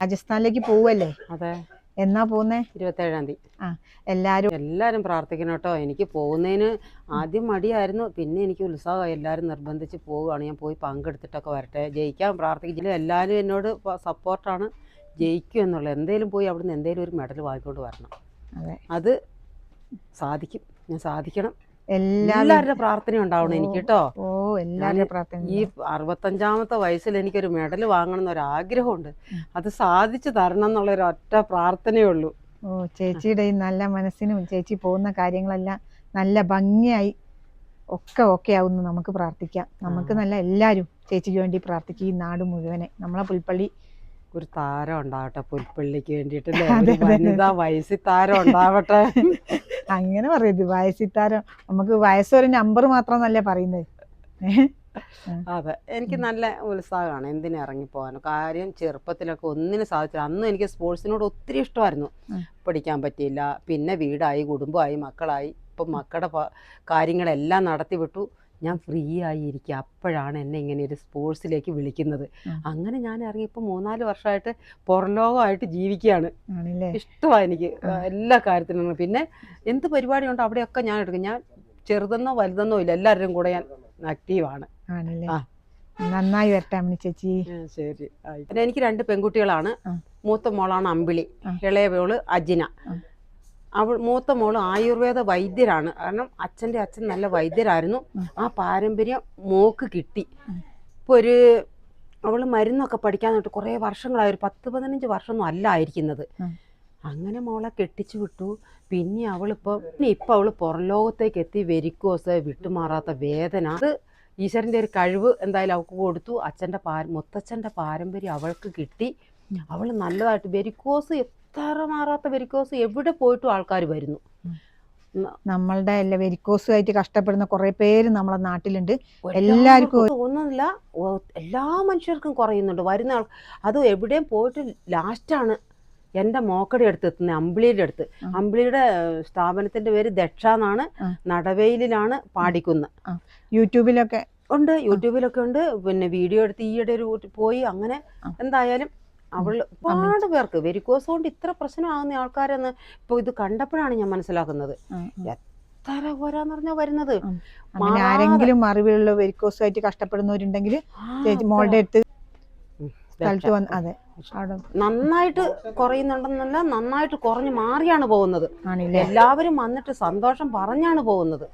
രാജസ്ഥാനിലേക്ക് പോവല്ലേ? അതെ. എന്നാ പോകുന്നേ ഇരുപത്തേഴാം തീയതി. ആ എല്ലാരും എല്ലാരും പ്രാർത്ഥിക്കണം കേട്ടോ. എനിക്ക് പോകുന്നതിന് ആദ്യം മടിയായിരുന്നു. പിന്നെ എനിക്ക് ഉത്സാഹമായി എല്ലാവരും നിർബന്ധിച്ച് പോവുകയാണ്. ഞാൻ പോയി പങ്കെടുത്തിട്ടൊക്കെ വരട്ടെ. ജയിക്കാൻ പ്രാർത്ഥിക്കില്ല എല്ലാവരും എന്നോട് സപ്പോർട്ടാണ്. ജയിക്കും എന്നുള്ളത്. എന്തേലും പോയി അവിടുന്ന് എന്തേലും ഒരു മെഡൽ വാങ്ങിക്കൊണ്ട് വരണം. അതെ. അത് സാധിക്കും. ഞാൻ സാധിക്കണം. എല്ലാവരുടെ പ്രാർത്ഥന ഉണ്ടാവണം എനിക്ക് കേട്ടോ. ഓ എല്ലാവരുടെ പ്രാർത്ഥന ഈ അറുപത്തഞ്ചാമത്തെ വയസ്സിൽ എനിക്കൊരു മെഡൽ വാങ്ങണം എന്നൊരു ആഗ്രഹമുണ്ട് അത് സാധിച്ചു തരണം എന്നുള്ള ഒരു ഒറ്റ പ്രാർത്ഥനയേ ഉള്ളൂ ഓ ചേച്ചിയുടെ ഈ നല്ല മനസ്സിനും ചേച്ചി പോകുന്ന കാര്യങ്ങളെല്ലാം നല്ല ഭംഗിയായി ഒക്കെ ഓക്കെ ആവുന്നു നമുക്ക് പ്രാർത്ഥിക്കാം. നമുക്ക് നല്ല എല്ലാരും ചേച്ചിക്ക് വേണ്ടി പ്രാർത്ഥിക്കും ഈ നാട് മുഴുവനെ. നമ്മളെ പുൽപ്പള്ളി ഒരു താരം ഉണ്ടാവട്ടെ പുൽപ്പള്ളിക്ക് അതെ. വനിതാ വയസ്സിൽ താരം ഉണ്ടാവട്ടെ. അങ്ങനെ പറയരുത്. വയസ്സിത്താരം. നമുക്ക് വയസ്സൊരു നമ്പർ മാത്രമെന്നല്ലേ പറയുന്നത്? അതെ. എനിക്ക് നല്ല ഉത്സാഹമാണ് എന്തിനും ഇറങ്ങിപ്പോകാനും കാര്യം ചെറുപ്പത്തിലൊക്കെ ഒന്നിനും സാധിച്ചില്ല. അന്ന് എനിക്ക് സ്പോർട്സിനോട് ഒത്തിരി ഇഷ്ടമായിരുന്നു. പഠിക്കാൻ പറ്റിയില്ല. പിന്നെ വീടായി കുടുംബമായി മക്കളായി. ഇപ്പം മക്കളുടെ കാര്യങ്ങളെല്ലാം നടത്തി വിട്ടു ഞാൻ ഫ്രീ ആയി ഇരിക്കുക അപ്പോഴാണ് എന്നെ ഇങ്ങനെ ഒരു സ്പോർട്സിലേക്ക് വിളിക്കുന്നത്. അങ്ങനെ ഞാൻ ഇറങ്ങി ഇപ്പം മൂന്നാൽ വർഷമായിട്ട് പുറലോകമായിട്ട് ജീവിക്കുകയാണ്. ഇഷ്ടമാണ് എനിക്ക്. എല്ലാ കാര്യത്തിനും പിന്നെ എന്ത് പരിപാടി ഉണ്ടോ അവിടെയൊക്കെ ഞാൻ എടുക്കും. ഞാൻ ചെറുതെന്നോ വലുതെന്നോ ഇല്ല. എല്ലാവരുടെയും കൂടെ ഞാൻ ആക്റ്റീവാണ് ആ. നന്നായി വരട്ടെ അമ്മണി ചേച്ചി. ശരി. പിന്നെ എനിക്ക് രണ്ട് പെൺകുട്ടികളാണ്. മൂത്ത മോളാണ് അമ്പിളി. ഇളയ മോൾ അജിന. അവൾ മൂത്ത മോൾ ആയുർവേദ വൈദ്യരാണ്. കാരണം അച്ഛന്റെ അച്ഛൻ നല്ല വൈദ്യരായിരുന്നു. ആ പാരമ്പര്യം മോക്ക് കിട്ടി. ഇപ്പൊ ഒരു അവൾ മരുന്നൊക്കെ പഠിക്കാൻ തൊട്ട് കുറേ വർഷങ്ങളായി. ഒരു പത്ത് പതിനഞ്ച് വർഷമൊന്നും അല്ല ആയിരിക്കുന്നത്. അങ്ങനെ മോളെ കെട്ടിച്ചു വിട്ടു. പിന്നെ അവളിപ്പോൾ ഇപ്പം അവൾ പുറംലോകത്തേക്ക് എത്തി വെരിക്കോസ് വിട്ടുമാറാത്ത വേദന. അത് ഈശ്വരന്റെ ഒരു കഴിവ് എന്തായാലും അവൾക്ക് കൊടുത്തു. അച്ഛന്റെ പാര മുത്തച്ഛന്റെ പാരമ്പര്യം അവൾക്ക് കിട്ടി. അവൾ അവൾ നല്ലതായിട്ട് വെരിക്കോസ് എത്ര മാറാത്ത വെരിക്കോസ് എവിടെ പോയിട്ടും ആൾക്കാർ വരുന്നു. നമ്മളുടെ എല്ലാ വെരിക്കോസുമായിട്ട് കഷ്ടപ്പെടുന്ന കുറെ പേര് നമ്മളെ നാട്ടിലുണ്ട്. എല്ലാവർക്കും തോന്നുന്നില്ല. ഒന്നുമില്ല എല്ലാ മനുഷ്യർക്കും കുറയുന്നുണ്ട്. വരുന്ന ആൾ അത് എവിടെയും പോയിട്ട് ലാസ്റ്റാണ് എന്റെ മോക്കടെ അടുത്ത് എത്തുന്നത് അമ്പിളിയുടെ അടുത്ത്. അമ്പിളിയുടെ സ്ഥാപനത്തിന്റെ പേര് ദക്ഷ എന്നാണ്. നടവയിലാണ് പാടിക്കുന്നത്. യൂട്യൂബിലൊക്കെ ഉണ്ട് യൂട്യൂബിലൊക്കെ ഉണ്ട്. പിന്നെ വീഡിയോ എടുത്ത് ഈയിടെ ഒരു പോയി അങ്ങനെ എന്തായാലും അവൾ ഒരുപാട് പേർക്ക് വെരിക്കോസ് കൊണ്ട് ഇത്ര പ്രശ്നമാകുന്ന ആൾക്കാരെന്ന് ഇപ്പൊ ഇത് കണ്ടപ്പോഴാണ് ഞാൻ മനസ്സിലാക്കുന്നത്. എത്ര പോരാന്ന് പറഞ്ഞാൽ വരുന്നത്? ആരെങ്കിലും അറിവുള്ള വെരിക്കോസുമായിട്ട് കഷ്ടപ്പെടുന്നവരുണ്ടെങ്കിൽ ആ, ചേച്ചി മോളുടെ അടുത്ത് സ്ഥലത്ത്. വന്ന് അതെ നന്നായിട്ട് കുറയുന്നുണ്ടെന്നല്ല നന്നായിട്ട് കുറഞ്ഞു മാറിയാണ് പോകുന്നത്. എല്ലാവരും വന്നിട്ട് സന്തോഷം പറഞ്ഞാണ് പോകുന്നത്.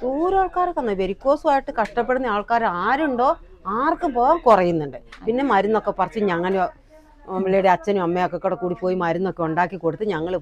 ദൂരം ആൾക്കാരൊക്കെ വെരിക്കോസുമായിട്ട് കഷ്ടപ്പെടുന്ന ആൾക്കാർ ആരുണ്ടോ? ആർക്കും പോകാൻ കുറയുന്നുണ്ട്. പിന്നെ മരുന്നൊക്കെ പറിച്ച് ഞങ്ങൾ അമ്മയുടെ അച്ഛനും അമ്മയൊക്കെ കൂടെ കൂടി പോയി മരുന്നൊക്കെ ഉണ്ടാക്കി കൊടുത്ത് ഞങ്ങൾ